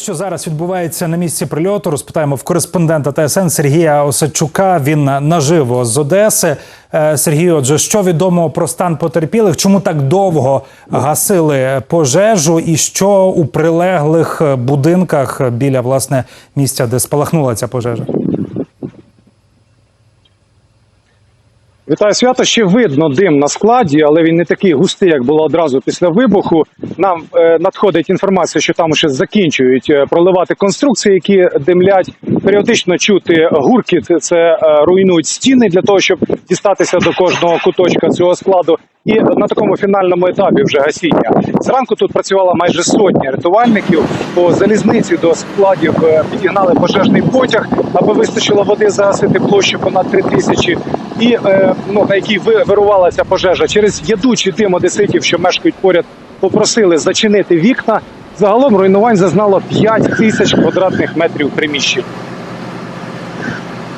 Що зараз відбувається на місці прильоту? Розпитаємо в кореспондента ТСН Сергія Осадчука. Він наживо з Одеси. Сергію, отже, що відомо про стан потерпілих? Чому так довго гасили пожежу, і що у прилеглих будинках біля власне місця, де спалахнула ця пожежа? Вітаю свято. Ще видно дим на складі, але він не такий густий, як було одразу після вибуху. Нам е, надходить інформація, що там ще закінчують е, проливати конструкції, які димлять. Періодично чути гуркіт. Це е, руйнують стіни для того, щоб дістатися до кожного куточка цього складу. І на такому фінальному етапі вже гасіння. Зранку тут працювала майже сотня рятувальників. По залізниці до складів підігнали пожежний потяг, аби вистачило води загасити площу понад три тисячі. І е, ну, на якій ви- вирувала ця пожежа через ядучий дим одеситів, що мешкають поряд, попросили зачинити вікна. Загалом руйнувань зазнало 5 тисяч квадратних метрів приміщень.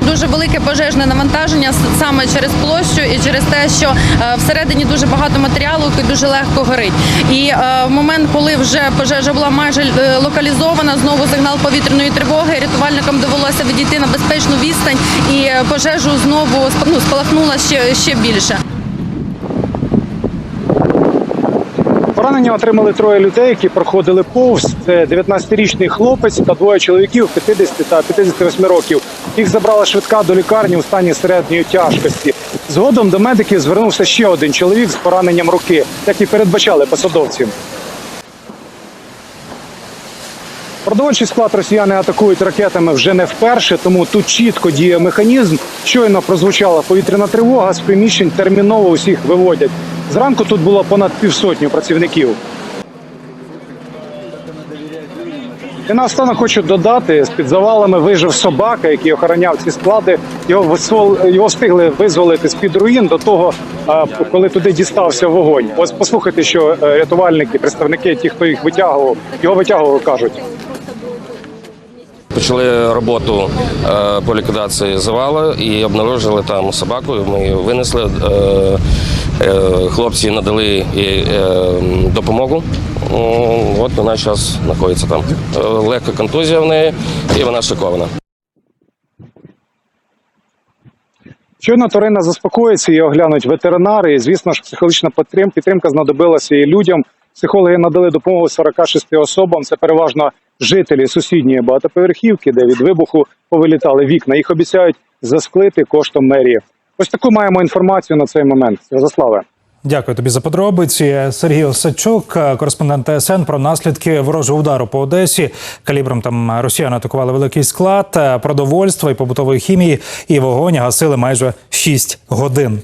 Дуже велике пожежне навантаження саме через площу і через те, що е, всередині дуже багато матеріалу, який дуже легко горить. І е, в момент, коли вже пожежа була майже локалізована, знову сигнал повітряної тривоги. Рятувальникам довелося відійти на безпечну відстань, і е, пожежу знову ну, спалахнула ще, ще більше. Поранення отримали троє людей, які проходили повз. Це 19-річний хлопець та двоє чоловіків 50 та 58 років. Їх забрала швидка до лікарні у стані середньої тяжкості. Згодом до медиків звернувся ще один чоловік з пораненням руки, як і передбачали посадовці. Продовольчий склад росіяни атакують ракетами вже не вперше, тому тут чітко діє механізм. Щойно прозвучала повітряна тривога, з приміщень терміново усіх виводять. Зранку тут було понад півсотні працівників. І наостанок хочу додати, з під завалами вижив собака, який охороняв ці склади. Його висвол- його встигли визволити з під руїн до того, коли туди дістався вогонь. Ось послухайте, що е, рятувальники, представники, ті, хто їх витягував, його витягував, кажуть. Почали роботу е, по ліквідації завалу і обнаружили там собаку. Ми її винесли. Е, е, хлопці надали їй допомогу. От вона зараз знаходиться там. Легка контузія в неї і вона шокована. Щойно тварина заспокоїться, її оглянуть ветеринари. І, звісно ж, психологічна підтрим- підтримка знадобилася і людям. Психологи надали допомогу 46 особам. Це переважно жителі сусідньої багатоповерхівки, де від вибуху повилітали вікна. Їх обіцяють засклити коштом мерії. Ось таку маємо інформацію на цей момент. Святославе. Дякую тобі за подробиці. Сергій Осадчук, кореспондент ТСН про наслідки ворожого удару по Одесі. Калібром там росіяни атакували великий склад продовольства і побутової хімії, і вогонь гасили майже 6 годин.